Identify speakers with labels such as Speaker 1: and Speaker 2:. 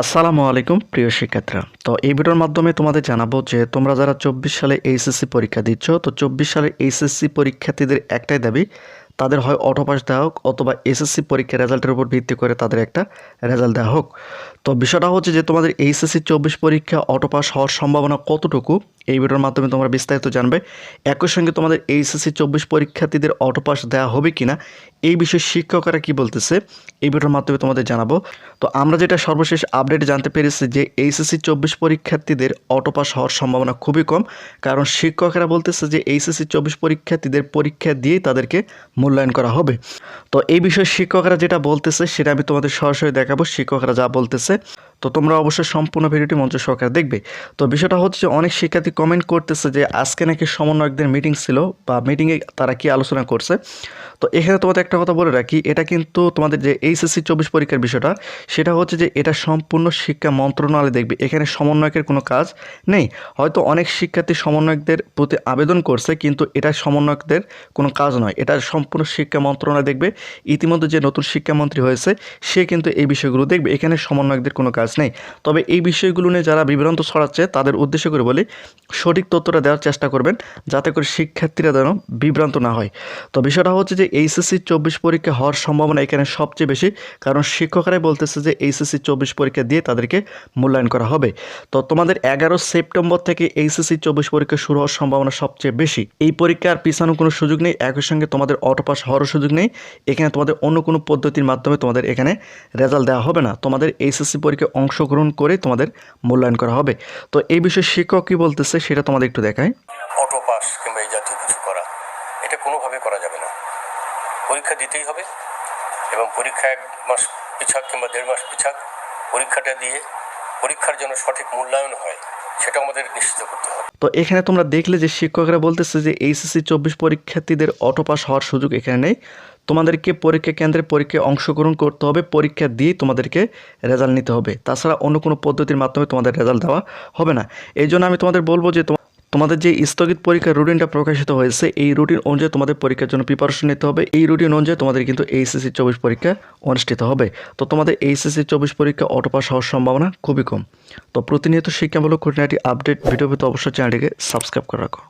Speaker 1: আসসালামু আলাইকুম, প্রিয় শিক্ষার্থীরা। তো এই ভিডিওর মাধ্যমে তোমাদের জানাব যে তোমরা যারা চব্বিশ সালে এইচএসসি পরীক্ষা দিচ্ছ, তো চব্বিশ সালে এইচএসসি পরীক্ষার্থীদের একটাই দাবি তাদের হয় অটো পাস দেওয়া হোক অথবা এসএসসি পরীক্ষার রেজাল্টের উপর ভিত্তি করে তাদের একটা রেজাল্ট দেওয়া হোক। তো বিষয়টা হচ্ছে যে তোমাদের এইচএসসি চব্বিশ পরীক্ষা অটো পাস হওয়ার সম্ভাবনা কতটুকু? এই ভিডিওর মাধ্যমে তোমরা বিস্তারিত জানবে। একই সঙ্গে তোমাদের এইচএসসি চব্বিশ পরীক্ষার্থীদের অটো পাস দেওয়া হবে কিনা, এই বিষয়ে শিক্ষকরা কি বলতেছে, এই ভিডিওর মাধ্যমে তোমাদের জানাব। তো আমরা যেটা সর্বশেষ আপডেট জানতে পেরেছি যে এইচএসসি চব্বিশ পরীক্ষার্থীদের অটো পাস হওয়ার সম্ভাবনা খুবই কম। কারণ শিক্ষকরা বলতেছে যে এইচএসসি চব্বিশ পরীক্ষার্থীদের পরীক্ষা দিয়েই তাদেরকে মূল্যায়ন করা হবে। তো এই বিষয়ে শিক্ষকরা যেটা বলতেছে, সেটা আমি তোমাদের সরাসরি দেখাবো, শিক্ষকরা যা বলতেছে। তো তোমরা অবশ্যই সম্পূর্ণ ভিডিওটি মঞ্চ সহকারে দেখবে। তো বিষয়টা হচ্ছে যে অনেক শিক্ষার্থী কমেন্ট করতেছে যে, আজকে নাকি সমন্বয়কদের মিটিং ছিল বা মিটিংয়ে তারা কি আলোচনা করছে? তো এখানে তোমাদের একটা কথা বলে রাখি, এটা কিন্তু তোমাদের যে এইচএসসি চব্বিশ পরীক্ষার বিষয়টা, সেটা হচ্ছে যে এটা সম্পূর্ণ শিক্ষা মন্ত্রণালয় দেখবে। এখানে সমন্বয়কের কোনো কাজ নেই। হয়তো অনেক শিক্ষার্থী সমন্বয়কদের প্রতি আবেদন করছে, কিন্তু এটা সমন্বয়কদের কোনো কাজ নয়। এটা সম্পূর্ণ শিক্ষা মন্ত্রণালয় দেখবে। ইতিমধ্যে যে নতুন শিক্ষামন্ত্রী হয়েছে, সে কিন্তু এই বিষয়গুলো দেখবে। এখানে সমন্বয়কদের কোনো কাজ নেই। তবে এই বিষয়গুলো নিয়ে যারা বিভ্রান্ত ছড়াচ্ছে, তাদের উদ্দেশ্য করে বলি, সঠিক তথ্যটা দেওয়ার চেষ্টা করবেন, যাতে করে শিক্ষার্থীরা যেন বিভ্রান্ত না হয়। তো বিষয়টা হচ্ছে যে এইচএসসি চব্বিশ পরীক্ষা হওয়ার সম্ভাবনা এখানে সবচেয়ে বেশি, কারণ শিক্ষকরাই বলতেছে যে এইচএসসি চব্বিশ পরীক্ষা দিয়ে তাদেরকে মূল্যায়ন করা হবে। তো তোমাদের এগারো সেপ্টেম্বর থেকে এইচএসসি চব্বিশ পরীক্ষা শুরু হওয়ার সম্ভাবনা সবচেয়ে বেশি। এই পরীক্ষার পিছানোর কোনো সুযোগ নেই, একই সঙ্গে তোমাদের অটো পাস হওয়ারও সুযোগ নেই। এখানে তোমাদের অন্য কোনো পদ্ধতির মাধ্যমে তোমাদের এখানে রেজাল্ট দেওয়া হবে না। তোমাদের এইচএসসি পরীক্ষায় অংশগ্রহণ করে তোমাদের মূল্যায়ন করা হবে। তো এই বিষয়ে শিক্ষক কী বলতেছে সেটা তোমাদের একটু দেখায়
Speaker 2: অটো পাস কিংবা এই জাতীয় কিছু করা, এটা কোনোভাবে করা যাবে না। পরীক্ষা দিতেই হবে এবং পরীক্ষা এক মাস পিছাক কিংবা দেড় মাস পিছাক পরীক্ষাটা দিয়ে পরীক্ষার জন্য সঠিক মূল্যায়ন হয়, সেটা আমাদের নিশ্চিত করতে হবে।
Speaker 1: তো এখানে তোমরা দেখলে যে শিক্ষকরা বলতেছে যে এইচএসসি চব্বিশ পরীক্ষার্থীদের অটো পাস হওয়ার সুযোগ এখানে নেই। তোমাদেরকে পরীক্ষা কেন্দ্রে পরীক্ষায় অংশগ্রহণ করতে হবে, পরীক্ষা দিয়ে তোমাদেরকে রেজাল্ট নিতে হবে। তাছাড়া অন্য কোনো পদ্ধতির মাধ্যমে তোমাদের রেজাল্ট দেওয়া হবে না। এই জন্য আমি তোমাদের বলব যে তোমাদের যে স্থগিত পরীক্ষার রুটিনটা প্রকাশিত হয়েছে, এই রুটিন অনুযায়ী তোমাদের পরীক্ষার জন্য প্রিপারেশন নিতে হবে। এই রুটিন অনুযায়ী তোমাদের কিন্তু এইচএসসি চব্বিশ পরীক্ষা অনুষ্ঠিত হবে। তো তোমাদের এইচএসসি চব্বিশ পরীক্ষা অটো পাস হওয়ার সম্ভাবনা খুবই কম। তো প্রতিনিয়ত শিক্ষামূলক খুঁটিনাটি আপডেট ভিডিও পেতে অবশ্যই চ্যানেলটিকে সাবস্ক্রাইব করে রাখো।